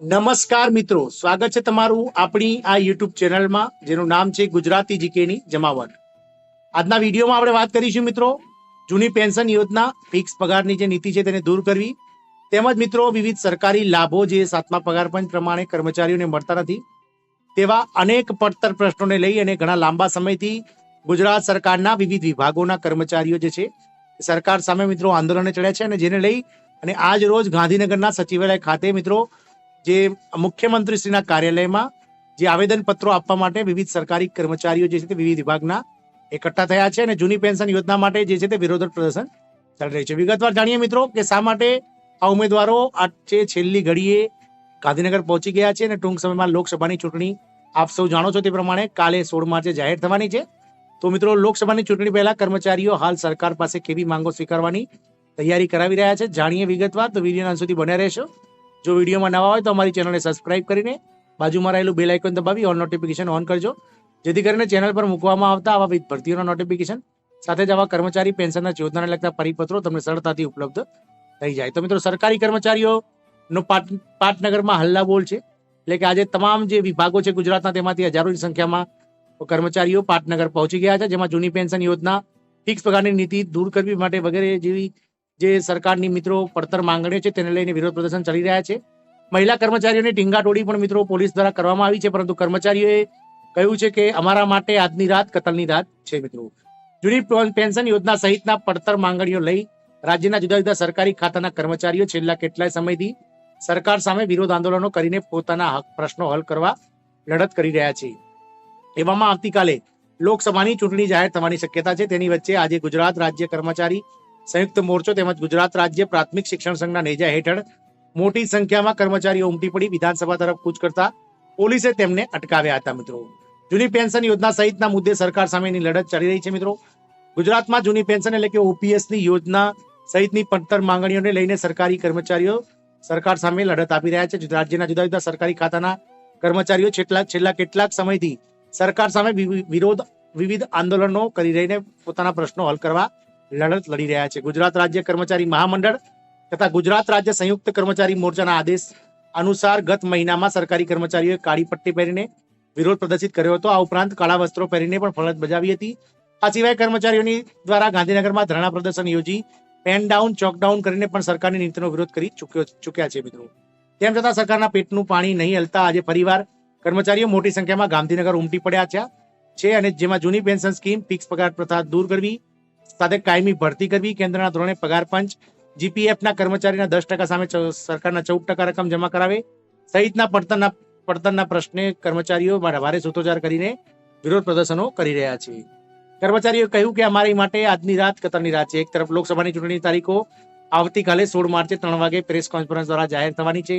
નમસ્કાર મિત્રો. સ્વાગત છે તમારું આપણી આ યુટ્યુબ ચેનલમાં, જેનું નામ છે ગુજરાતી જીકેની જમાવટ. આજના વિડીયોમાં આપણે વાત કરીશું મિત્રો જૂની પેન્શન યોજના, ફિક્સ પગારની જે નીતિ છે તેને દૂર કરવી, તેમજ મિત્રો વિવિધ સરકારી લાભો જે સાતમા પગાર પંચ પ્રમાણે કર્મચારીઓને મળતા નથી, તેવા અનેક પડતર પ્રશ્નોને લઈ અને ઘણા લાંબા સમયથી ગુજરાત સરકારના વિવિધ વિભાગોના કર્મચારીઓ જે છે સરકાર સામે મિત્રો આંદોલને ચડ્યા છે અને જેને લઈ અને આજ રોજ ગાંધીનગરના સચિવાલય ખાતે મિત્રો જે મુખ્યમંત્રીશ્રીના કાર્યાલયમાં જે આવેદન પત્રો આપવા માટે વિવિધ સરકારી કર્મચારીઓ જે છે તે વિવિધ વિભાગના એકઠા થયા છે અને જૂની પેન્શન યોજના માટે જે છે તે વિરોધ પ્રદર્શન ચાલી રહ્યું છે. વિગતવાર જાણીએ મિત્રો કે શા માટે આ ઉમેદવારો આજે છેલ્લી ઘડીએ ગાંધીનગર પહોંચી ગયા છે અને ટૂંક સમયમાં લોકસભાની ચૂંટણી આપ સૌ જાણો છો તે પ્રમાણે કાલે સોળ માર્ચે જાહેર થવાની છે. તો મિત્રો લોકસભાની ચૂંટણી પહેલા કર્મચારીઓ હાલ સરકાર પાસે કેવી માંગો સ્વીકારવાની તૈયારી કરાવી રહ્યા છે? જાણીએ વિગતવાર તો વિડીયોના સુધી બન્યા રહેશો. જો વિડીયોમાં નવા હોય તો અમારી ચેનલને સબસ્ક્રાઇબ કરીને બાજુમાં રહેલું બેલ આઇકોન દબાવી ઓલ નોટિફિકેશન ઓન કરજો. જેથી કરીને ચેનલ પર મૂકવામાં આવતા આવા ભરતીઓના નોટિફિકેશન સાથે જ આવા કર્મચારી પેન્શનના યોજનાને લગતા પરિપત્રો તમને સરળતાથી ઉપલબ્ધ થઈ જાય. તો મિત્રો, સરકારી કર્મચારીઓનો પાટ પાટનગરમાં હલ્લા બોલ છે. એટલે કે આજે તમામ જે વિભાગો છે ગુજરાતના તેમાંથી હજારોની સંખ્યામાં કર્મચારીઓ પાટનગર પહોંચી ગયા છે, જેમાં જૂની પેન્શન યોજના ફિક્સ પગારની નીતિ દૂર કરવી માટે વગેરે જેવી જે સરકારની મિત્રો પડતર માંગણીઓ છે તેને લઈને વિરોધ પ્રદર્શન ચાલી રહ્યા છે. મહિલા કર્મચારીઓની ટીંગાટોડી પણ મિત્રો પોલીસ દ્વારા કરવામાં આવી છે, પરંતુ કર્મચારીઓએ કહ્યું છે કે અમારા માટે આજની રાત કતલની રાત છે મિત્રો. જૂની પેન્શન યોજના સહિતના પડતર માંગણીઓ લઈ રાજ્યના જુદા જુદા સરકારી ખાતાના કર્મચારીઓ છેલ્લા કેટલાય સમયથી સરકાર સામે વિરોધ આંદોલનો કરીને પોતાના હક પ્રશ્નો હલ કરવા લડત કરી રહ્યા છે. એવામાં આવતીકાલે લોકસભાની ચૂંટણી જાહેર થવાની શક્યતા છે. તેની વચ્ચે આજે ગુજરાત રાજ્ય કર્મચારી સંયુક્ત મોરચો તેમજ ગુજરાત રાજ્ય પ્રાથમિક શિક્ષણ સંઘના નેજા હેઠળ મોટી સંખ્યામાં કર્મચારીઓ ઉમટી પડી. વિધાનસભા તરફ કૂચ કરતા પોલીસે તેમને અટકાવ્યા હતા મિત્રો. જૂની પેન્શન યોજના સહિતના મુદ્દે સરકાર સામેની લડત ચાલી રહી છે મિત્રો. ગુજરાતમાં જૂની પેન્શન એટલે કે ઓપીએસની યોજના સહિતની પડતર માંગણીઓને લઈને સરકારી કર્મચારીઓ સરકાર સામે લડત આપી રહ્યા છે. રાજ્યના જુદા જુદા સરકારી ખાતાના કર્મચારીઓ છેલ્લા છેલ્લા કેટલાક સમયથી સરકાર સામે વિરોધ, વિવિધ આંદોલનો કરી રહીને પોતાના પ્રશ્નો હલ કરવા લડત લડી રહ્યા છે. ગુજરાત રાજ્ય કર્મચારી મહામંડળ તથા ગુજરાત રાજ્ય સંયુક્ત કર્મચારી મોરચાના આદેશ અનુસાર ગત મહિનામાં સરકારી કર્મચારીઓએ કાળી પટ્ટી પહેરીને વિરોધ પ્રદર્શિત કર્યો હતો. આ ઉપરાંત કાળા વસ્ત્રો પહેરીને પણ ફરજ બજાવી હતી. આ સિવાય કર્મચારીઓની દ્વારા ગાંધીનગરમાં ધરણા પ્રદર્શન યોજી પેન ડાઉન, ચોક ડાઉન કરીને પણ સરકારની નીતિનો વિરોધ કરી ચૂક્યો ચૂક્યા છે મિત્રો. તેમ છતાં સરકારના પેટનું પાણી નહીં હલતા આજે ફરીવાર કર્મચારીઓ મોટી સંખ્યામાં ગાંધીનગર ઉમટી પડ્યા છે અને જેમાં જૂની પેન્શન સ્કીમ, ફિક્સ પગાર પ્રથા દૂર કરવી સાથે કાયમી ભરતી કરવી, કેન્દ્રના ધોરણે પગાર પંચ, જીપીએફના કર્મચારીના દસ ટકા સામે સરકારના ચૌદ ટકા રકમ જમા કરાવે. સહિતના પડતરના પડતરના પ્રશ્ને કર્મચારીઓ ભારે સૂત્રોચ્ચાર કરીને વિરોધ પ્રદર્શનો કરી રહ્યા છે. કર્મચારીઓએ કહ્યું કે અમારી માટે આજની રાત કતરની રાત છે. એક તરફ લોકસભાની ચૂંટણી તારીખો આવતીકાલે સોળ માર્ચે ત્રણ વાગે પ્રેસ કોન્ફરન્સ દ્વારા જાહેર થવાની છે.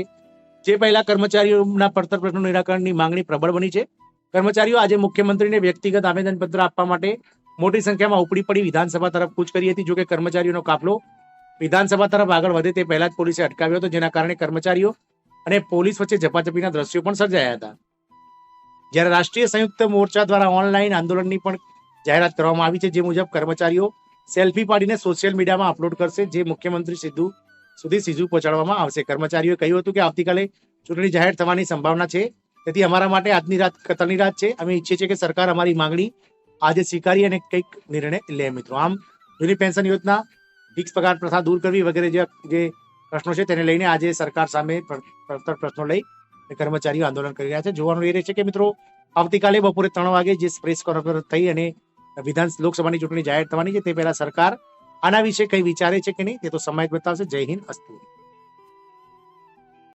જે પહેલા કર્મચારીઓના પડતર પ્રશ્નો નિરાકરણની માંગણી પ્રબળ બની છે. કર્મચારીઓ આજે મુખ્યમંત્રીને વ્યક્તિગત આવેદનપત્ર આપવા માટે મોટી સંખ્યામાં ઉપડી પડી વિધાનસભા તરફ કૂચ કરી હતી. જોકે કર્મચારીઓનો કાફલો વિધાનસભા તરફ આગળ વધે તે પહેલા જ પોલીસે અટકાવ્યો હતો, જેના કારણે કર્મચારીઓ અને પોલીસ વચ્ચે ઝપાઝપીના દ્રશ્યો પણ સર્જાયા હતા. જ્યારે રાષ્ટ્રીય સંયુક્ત મોરચા દ્વારા ઓનલાઈન આંદોલનની પણ જાહેરાત કરવામાં આવી છે, જે મુજબ કર્મચારીઓ સેલ્ફી પાડીને સોશિયલ મીડિયામાં અપલોડ કરશે, જે મુખ્યમંત્રી સિદ્ધુ સુધી સીધું પહોંચાડવામાં આવશે. કર્મચારીઓએ કહ્યું હતું કે આવતીકાલે ચૂંટણી જાહેર થવાની સંભાવના છે. તેથી અમારા માટે આજની રાત કતરની રાત છે. અમે ઈચ્છીએ છીએ કે સરકાર અમારી માંગણી આજે સ્વીકારી અને કંઈક નિર્ણય લે મિત્રો. આમ જૂની પેન્શન યોજના ફિક્સ પગાર પ્રથા દૂર કરવી વગેરે જે જે પ્રશ્નો છે તેને લઈને આજે સરકાર સામે પ્રશ્નો લઈ કર્મચારીઓ આંદોલન કરી રહ્યા છે. જોવાનું એ રહેશે કે મિત્રો, આવતીકાલે બપોરે ત્રણ વાગે જે પ્રેસ કોન્ફરન્સ થઈ અને વિધાન લોકસભાની ચૂંટણી જાહેર થવાની છે, તે પહેલા સરકાર આના વિશે કઈ વિચારે છે કે નહીં, તે તો સમય બતાવશે. જય હિન્દ, અસ્તુ.